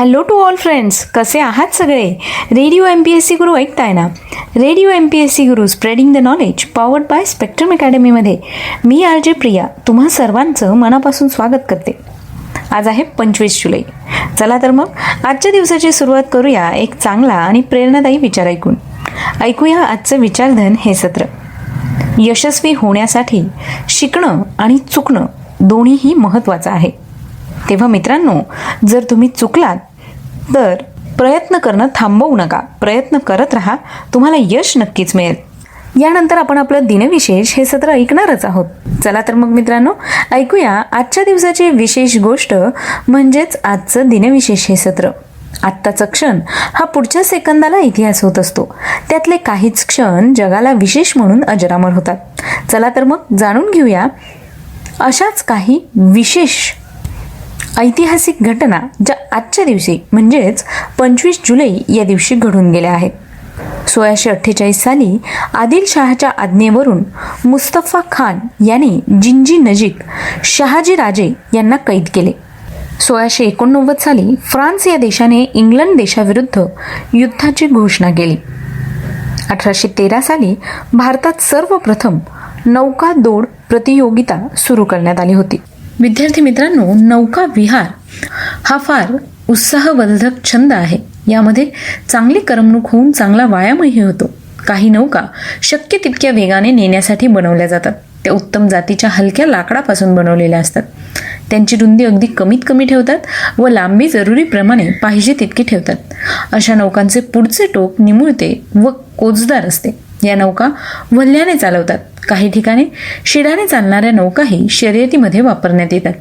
Hello to all friends कसे आहात सगळे? Radio M P S C Guru ऐकताय ना? Radio M P S C Guru spreading the knowledge powered by Spectrum अकॅडमीमध्ये मी R J Priya. तुम्हा सर्वांचं मनापासून स्वागत करते. आज आहे पंचवीस जुलै. चला तर मग आजच्या दिवसाची सुरुवात करूया एक चांगला आणि प्रेरणादायी विचार ऐकून. ऐकूया आजचं विचारधन हे सत्र. यशस्वी होण्यासाठी शिकणं आणि चुकणं दोन्हीही महत्त्वाचं आहे. तेव्हा मित्रांनो जर तुम्ही चुकलात तर प्रयत्न करणं थांबवू नका. प्रयत्न करत राहा. तुम्हाला यश नक्कीच मिळेल. यानंतर आपण आपलं दिनविशेष हे सत्र ऐकणारच आहोत. चला तर मग मित्रांनो ऐकूया आजच्या दिवसाची विशेष गोष्ट म्हणजेच आजचं दिनविशेष हे सत्र. आत्ताचा क्षण हा पुढच्या सेकंदाला इतिहास होत असतो. त्यातले काहीच क्षण जगाला विशेष म्हणून अजरामर होतात. चला तर मग जाणून घेऊया अशाच काही विशेष ऐतिहासिक घटना ज्या आजच्या दिवशी म्हणजेच पंचवीस जुलै या दिवशी घडून गेल्या आहेत. सोळाशे अठ्ठेचाळीस साली आदिलशहाच्या आज्ञेवरून मुस्तफा खान याने जिंजी नजीक शहाजी राजे यांना कैद केले. सोळाशे एकोणनव्वद साली फ्रान्स या देशाने इंग्लंड देशाविरुद्ध युद्धाची घोषणा केली. अठराशे तेरा साली भारतात सर्वप्रथम नौका दौड प्रतियोगिता सुरू करण्यात आली होती. विद्यार्थी मित्रांनो नौका विहार हा फार उत्साहवर्धक छंद आहे. यामध्ये चांगली करमणूक होऊन चांगला व्यायामही होतो. काही नौका शक्य तितक्या वेगाने नेण्यासाठी बनवल्या जातात. त्या उत्तम जातीच्या हलक्या लाकडापासून बनवलेल्या असतात. त्यांची रुंदी अगदी कमीत कमी ठेवतात व लांबी जरुरीप्रमाणे पाहिजे तितकी ठेवतात. अशा नौकांचे पुढचे टोक निमुळते व कोचदार असते. या नौका वल्ल्याने चालवतात. काही ठिकाणी शिडाने चालणाऱ्या नौकाही शर्यतीमध्ये वापरण्यात येतात.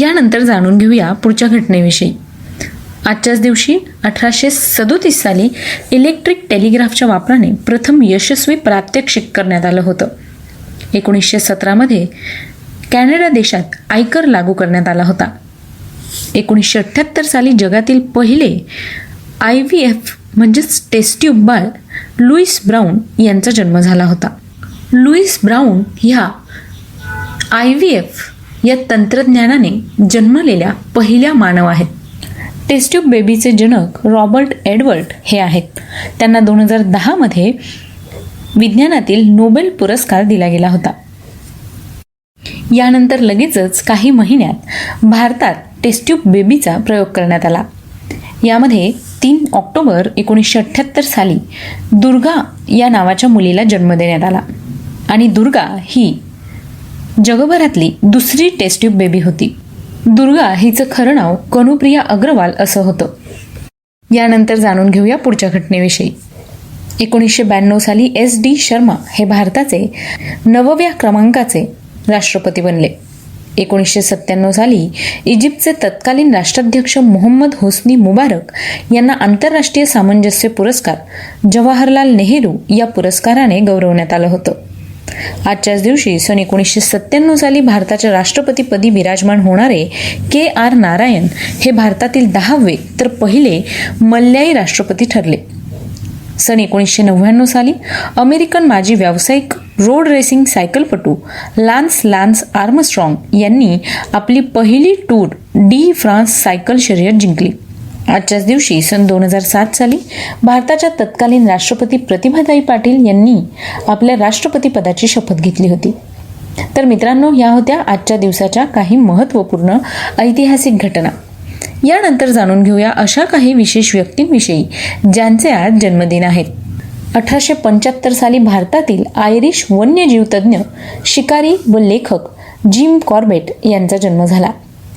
यानंतर जाणून घेऊया पुढच्या घटनेविषयी. आजच्याच दिवशी अठराशे सदोतीस साली इलेक्ट्रिक टेलिग्राफच्या वापराने प्रथम यशस्वी प्रात्यक्षिक करण्यात आलं होतं. एकोणीसशे सतरामध्ये कॅनडा देशात आयकर लागू करण्यात आला होता. एकोणीसशे अठ्ठ्याहत्तर साली जगातील पहिले आय व्ही एफ म्हणजेच टेस्ट्यूब बाळ लुईस ब्राऊन यांचा जन्म झाला होता. लुईस ब्राऊन ह्या आय व्ही एफ या तंत्रज्ञानाने जन्मलेल्या पहिल्या मानव आहेत. टेस्ट्यूब बेबीचे जनक रॉबर्ट एडवर्ड हे आहेत. त्यांना दोन हजार दहामध्ये विज्ञानातील नोबेल पुरस्कार दिला गेला होता. यानंतर लगेचच काही महिन्यात भारतात टेस्ट्यूब बेबीचा प्रयोग करण्यात आला. यामध्ये तीन ऑक्टोबर एकोणीसशे अठ्ठ्याहत्तर साली दुर्गा या नावाच्या मुलीला जन्म देण्यात आला. आणि दुर्गा ही जगभरातली दुसरी टेस्ट्यूब बेबी होती. दुर्गा हिचं खरं नाव कनुप्रिया अग्रवाल असं होतं. यानंतर जाणून घेऊया पुढच्या घटनेविषयी. एकोणीसशे ब्याण्णव साली एस डी शर्मा हे भारताचे नवव्या क्रमांकाचे राष्ट्रपती बनले. एकोणीसशे सत्त्याण्णव साली इजिप्तचे तत्कालीन राष्ट्राध्यक्ष मोहम्मद होस्नी मुबारक यांना आंतरराष्ट्रीय सामंजस्य पुरस्कार जवाहरलाल नेहरू या पुरस्काराने गौरवण्यात आलं होतं. आजच्याच दिवशी सन एकोणीसशे सत्त्याण्णव साली भारताच्या राष्ट्रपतीपदी विराजमान होणारे के आर नारायण हे भारतातील दहावे तर पहिले मल्याई राष्ट्रपती ठरले. सन एकोणीसशे नव्याण्णव साली अमेरिकन माजी व्यावसायिक रोड रेसिंग सायकलपटू लान्स लान्स आर्मस्ट्रॉंग यांनी आपली पहिली टूर डी फ्रान्स सायकल शर्यत जिंकली. आजच्याच दिवशी सन दोन हजार सात साली भारताच्या तत्कालीन राष्ट्रपती प्रतिभाताई पाटील यांनी आपल्या राष्ट्रपती पदाची शपथ घेतली होती. तर मित्रांनो ह्या होत्या आजच्या दिवसाच्या काही महत्त्वपूर्ण ऐतिहासिक घटना. यानंतर जाणून घेऊया अशा काही विशेष व्यक्तींविषयी ज्यांचे आज जन्मदिन आहेत. अठराशे पंच्याहत्तर साली भारतातील आयरिश वन्यजीव तज्ज्ञ शिकारी व लेखक जिम कॉर्बेट यांचा जन्म झाला.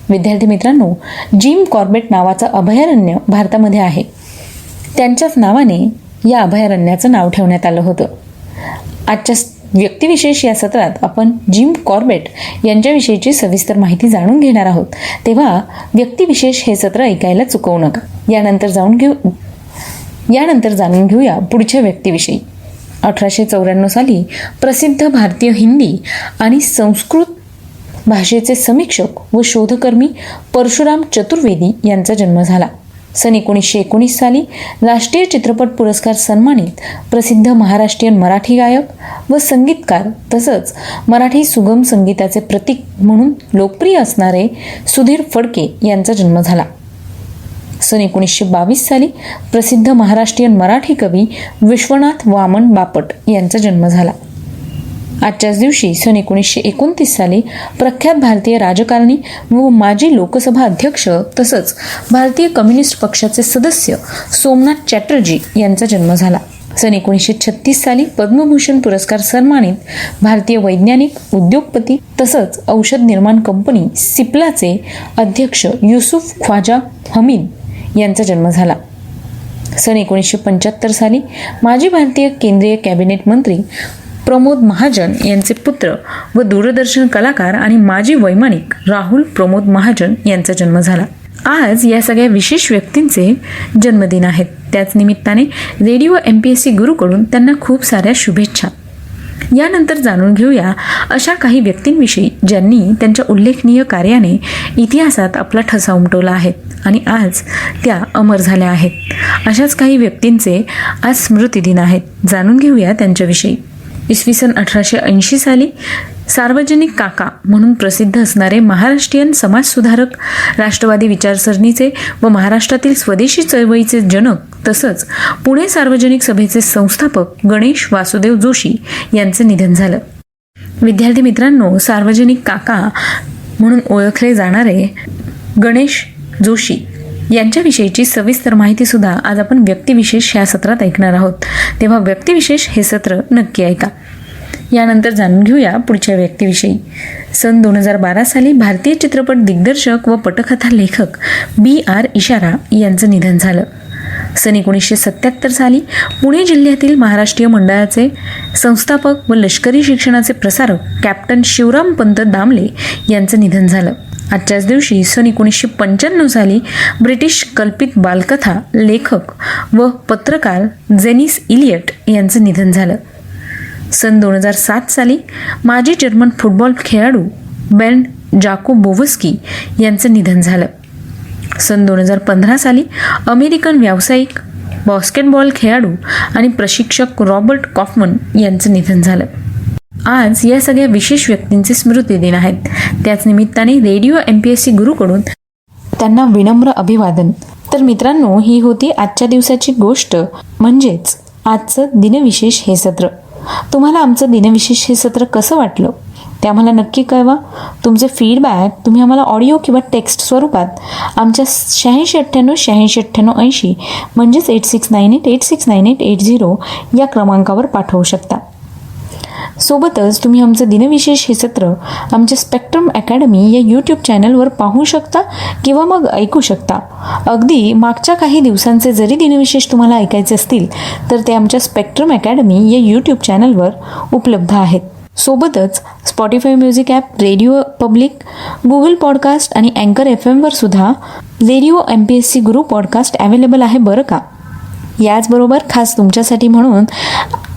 विद्यार्थी मित्रांनो जिम कॉर्बेट नावाचं अभयारण्य भारतामध्ये आहे. त्यांच्याच नावाने या अभयारण्याचं नाव ठेवण्यात आलं होतं. आजच्या व्यक्तिविशेष या सत्रात आपण जिम कॉर्बेट यांच्याविषयीची सविस्तर माहिती जाणून घेणार आहोत. तेव्हा व्यक्तिविशेष हे सत्र ऐकायला चुकवू नका. यानंतर जाऊन घेऊ यानंतर जाणून घेऊया पुढच्या व्यक्तीविषयी. अठराशे चौऱ्याण्णव साली प्रसिद्ध भारतीय हिंदी आणि संस्कृत भाषेचे समीक्षक व शोधकर्मी परशुराम चतुर्वेदी यांचा जन्म झाला. सन एकोणीसशे एकोणीस साली राष्ट्रीय चित्रपट पुरस्कार सन्मानित प्रसिद्ध महाराष्ट्रीयन मराठी गायक व संगीतकार तसंच मराठी सुगम संगीताचे प्रतीक म्हणून लोकप्रिय असणारे सुधीर फडके यांचा जन्म झाला. सन एकोणीसशे बावीस साली प्रसिद्ध महाराष्ट्रीयन मराठी कवी विश्वनाथ वामन बापट यांचा जन्म झाला. आजच्याच दिवशी सन एकोणीसशे एकोणतीस साली प्रख्यात भारतीय राजकारणी व माजी लोकसभा अध्यक्ष तसंच भारतीय कम्युनिस्ट पक्षाचे सदस्य सोमनाथ चॅटर्जी यांचा जन्म झाला. सन एकोणीसशे छत्तीस साली पद्मभूषण पुरस्कार सन्मानित भारतीय वैज्ञानिक उद्योगपती तसंच औषध निर्माण कंपनी सिप्लाचे अध्यक्ष युसुफ ख्वाजा हमीद यांचा जन्म झाला. सन एकोणीसशे पंच्याहत्तर साली माजी भारतीय केंद्रीय कॅबिनेट मंत्री प्रमोद महाजन यांचे पुत्र व दूरदर्शन कलाकार आणि माजी वैमानिक राहुल प्रमोद महाजन यांचा जन्म झाला. आज या सगळ्या विशेष व्यक्तींचे जन्मदिन आहेत. त्याच निमित्ताने radio M P S C गुरुकडून त्यांना खूप साऱ्या शुभेच्छा. यानंतर जाणून घेऊया अशा काही व्यक्तींविषयी ज्यांनी त्यांच्या उल्लेखनीय कार्याने इतिहासात आपला ठसा उमटवला आहे आणि आज त्या अमर झाल्या आहेत. अशाच काही व्यक्तींचे आज स्मृतिदिन आहेत. जाणून घेऊया त्यांच्याविषयी. इसवी सन अठराशे ऐंशी साली सार्वजनिक काका म्हणून प्रसिद्ध असणारे महाराष्ट्रीयन समाजसुधारक राष्ट्रवादी विचारसरणीचे व महाराष्ट्रातील स्वदेशी चळवळीचे जनक तसंच पुणे सार्वजनिक सभेचे संस्थापक गणेश वासुदेव जोशी यांचं निधन झालं. विद्यार्थी मित्रांनो सार्वजनिक काका म्हणून ओळखले जाणारे गणेश जोशी यांच्याविषयीची सविस्तर माहिती सुद्धा आज आपण व्यक्तिविशेष या सत्रात ऐकणार आहोत. तेव्हा व्यक्तिविशेष हे सत्र नक्की ऐका. यानंतर जाणून घेऊया पुढच्या व्यक्तीविषयी. सन दोन हजार बारा साली भारतीय चित्रपट दिग्दर्शक व पटकथा लेखक बी आर इशारा यांचं निधन झालं. सन एकोणीसशे सत्याहत्तर साली पुणे जिल्ह्यातील महाराष्ट्रीय मंडळाचे संस्थापक व लष्करी शिक्षणाचे प्रसारक कॅप्टन शिवराम पंत दामले यांचं निधन झालं. आजच्याच दिवशी सन एकोणीसशे पंच्याण्णव साली ब्रिटिश कल्पित बालकथा लेखक व पत्रकार जेनिस इलियट यांचं निधन झालं. सन दोन हजार सात साली माजी जर्मन फुटबॉल खेळाडू बेन जाको बोवस्की यांचं निधन झालं. सन दोन हजार पंधरा साली अमेरिकन व्यावसायिक बास्केटबॉल खेळाडू आणि प्रशिक्षक रॉबर्ट कॉफमन यांचं निधन झालं. आज या सगळ्या विशेष व्यक्तींचे स्मृतिदिन आहेत. त्याच निमित्ताने radio M P S C गुरुकडून त्यांना विनम्र अभिवादन. तर मित्रांनो ही होती आजच्या दिवसाची गोष्ट. म्हणजेच आजचं दिनविशेष हे सत्र. तुम्हाला आमचं दिनविशेष हे सत्र कसं वाटलं? ते आम्हाला नक्की कळवा. तुमचे फीडबॅक तुम्ही आम्हाला ऑडिओ किंवा टेक्स्ट स्वरूपात आमच्या शहाऐंशी अठ्ठ्याण्णव शहाऐंशी अठ्ठ्याण्णव ऐंशी म्हणजेच eight six nine eight eight six nine eight eight zero या क्रमांकावर पाठवू शकता. सोबतच तुम्ही आमचं दिनविशेष हे सत्र आमच्या स्पेक्ट्रम अकॅडमी या यूट्यूब चॅनलवर पाहू शकता किंवा मग ऐकू शकता. अगदी मागच्या काही दिवसांचे जरी दिनविशेष तुम्हाला ऐकायचे असतील तर ते आमच्या स्पेक्ट्रम अकॅडमी या यूट्यूब चॅनलवर उपलब्ध आहेत. सोबतच Spotify music app radio public Google podcast आणि अँकर एफ एमवर सुद्धा radio M P S C Guru podcast available आहे बरं का? याचबरोबर खास तुमच्यासाठी म्हणून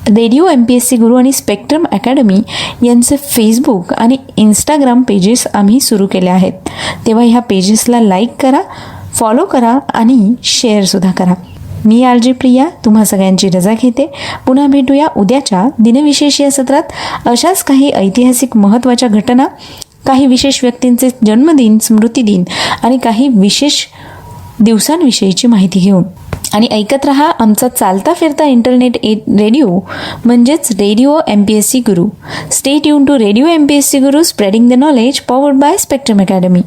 radio M P S C Guru आणि स्पेक्ट्रम अकॅडमी यांचे फेसबुक आणि इंस्टाग्राम पेजेस आम्ही सुरू केले आहेत. तेव्हा ह्या पेजेसला लाईक करा फॉलो करा आणि शेअरसुद्धा करा. मी आर जे प्रिया तुम्हा सगळ्यांची रजा घेते. पुन्हा भेटूया उद्याच्या दिनविशेष या सत्रात. अशाच काही ऐतिहासिक महत्त्वाच्या घटना काही विशेष व्यक्तींचे जन्मदिन स्मृतिदिन आणि काही विशेष दिवसांविषयीची माहिती घेऊन. आणि ऐकत रहा आमचा चालता फिरता इंटरनेट ए रेडिओ म्हणजेच radio M P S C Guru stay tuned to radio M P S C Guru spreading the knowledge powered by Spectrum academy